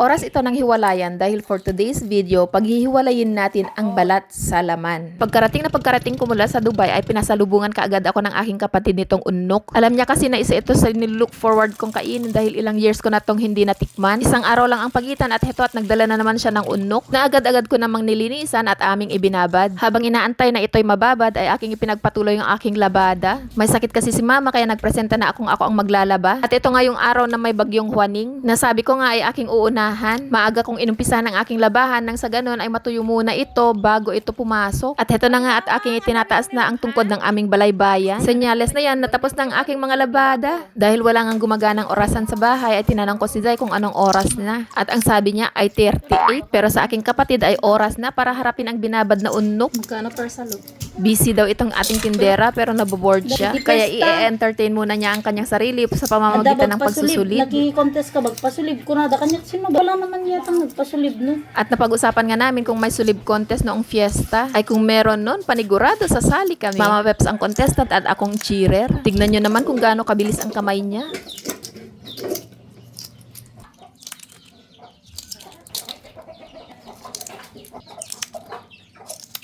Oras ito ng hiwalayan dahil for today's video, paghihiwalayin natin ang balat sa laman. Pagkarating na pagkarating ko mula sa Dubai ay pinasalubungan kaagad ako ng aking kapatid nitong unok. Alam niya kasi na isa ito sa nilook forward kong kainin dahil ilang years ko na tong hindi natikman. Isang araw lang ang pagitan at heto at nagdala na naman siya ng unok na agad-agad ko namang nilinisan at aming ibinabad. Habang inaantay na ito'y mababad ay aking ipinagpatuloy yung aking labada. May sakit kasi si mama kaya nagpresenta na akong ako ang maglalaba. At ito nga yung araw na may bagyong huwaning. Nasabi ko nga ay aking uunahan. Maaga kong inumpisahan ang aking labahan nang sa ganun ay matuyo muna ito bago ito pumasok. At ito na nga at aking itinataas na ang tungkod ng aming balaybayan. Senyales na yan natapos na ang aking mga labada. Dahil wala nga gumaganang orasan sa bahay ay tinanong ko si Zay kung anong oras na. At ang sabi niya ay 38 pero sa aking kapatid ay oras na para harapin ang binabad na unok. Magkano per salot? Busy daw itong ating tindera pero naboboard siya. Kaya i-entertain muna niya ang kanyang sarili sa pamamagitan ng pagsusulid. Naki-contest ka, magpasulib ko na. Da kanya, sino ba lang naman yata nagpasulib no? At napag-usapan nga namin kung may sulib contest noong fiesta. Ay kung meron nun, panigurado sasali kami. Mama Peps ang contestant at akong cheerer. Tignan nyo naman kung gaano kabilis ang kamay niya.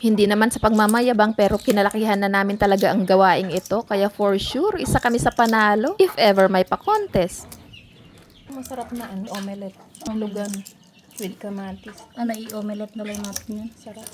Hindi naman sa pagmamayabang pero kinalakihan na namin talaga ang gawaing ito. Kaya for sure, isa kami sa panalo if ever may pa-contest. Masarap na ang omelette. Ang lugan. With kamatis. Ano, i-omelette na lang natin yan. Sarap.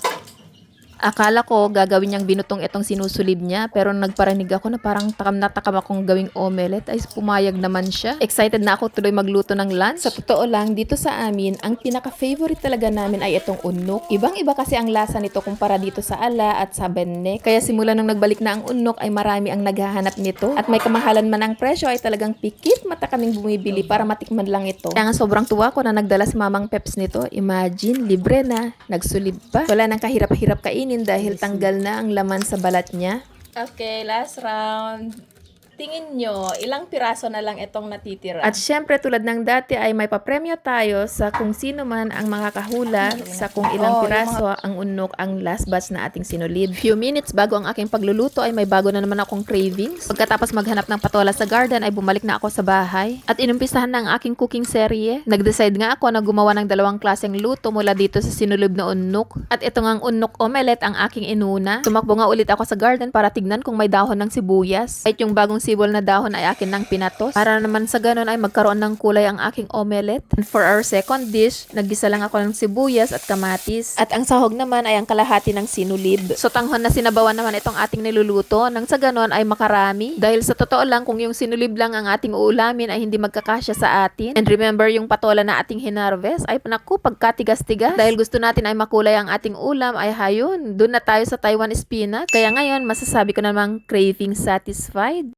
Akala ko gagawin niyang binutong itong sinusulib niya pero nagparinig ako na parang takam na takam akong gawing omelette ay pumayag naman siya. Excited na ako tuloy magluto ng lunch. Sa totoo lang, dito sa amin, ang pinaka-favorite talaga namin ay itong unok. Ibang-iba kasi ang lasa nito kumpara dito sa ala at sa benne. Kaya simula nung nagbalik na ang unok ay marami ang naghahanap nito. At may kamahalan man ang presyo ay talagang pikit mata kaming bumibili para matikman lang ito. Kaya nga sobrang tuwa ko na nagdala si Mamang Peps nito. Imagine, libre na, nagsulib pa. Wala nang kahirap-hirap kainin dahil tanggal na ang laman sa balat niya. Okay, last round. Tingin nyo, ilang piraso na lang itong natitira? At syempre, tulad ng dati ay may papremyo tayo sa kung sino man ang makakahula sa kung ilang Oh, piraso ang unok ang last batch na ating sinulid. Few minutes bago ang aking pagluluto ay may bago na naman akong cravings. Pagkatapos maghanap ng patola sa garden ay bumalik na ako sa bahay. At inumpisahan na ang aking cooking serye. Nag-decide nga ako na gumawa ng dalawang klaseng luto mula dito sa sinulid na unok. At ito nga ang unok omelette ang aking inuna. Tumakbo nga ulit ako sa garden para tignan kung may dahon ng sibuyas. Kahit yung bagong sibol na dahon ay akin nang pinatos. Para naman sa ganun ay magkaroon ng kulay ang aking omelette. And for our second dish, naggisa lang ako ng sibuyas at kamatis. At ang sahog naman ay ang kalahati ng sinulid. So tanghon na sinabawan naman itong ating niluluto. Nang sa ganun ay makarami. Dahil sa totoo lang, kung yung sinulib lang ang ating uulamin ay hindi magkakasya sa atin. And remember yung patola na ating hinarvest ay naku, pagkatigas-tigas. Dahil gusto natin ay makulay ang ating ulam ay hayun. Doon na tayo sa Taiwan spinach. Kaya ngayon, masasabi ko namang craving satisfied.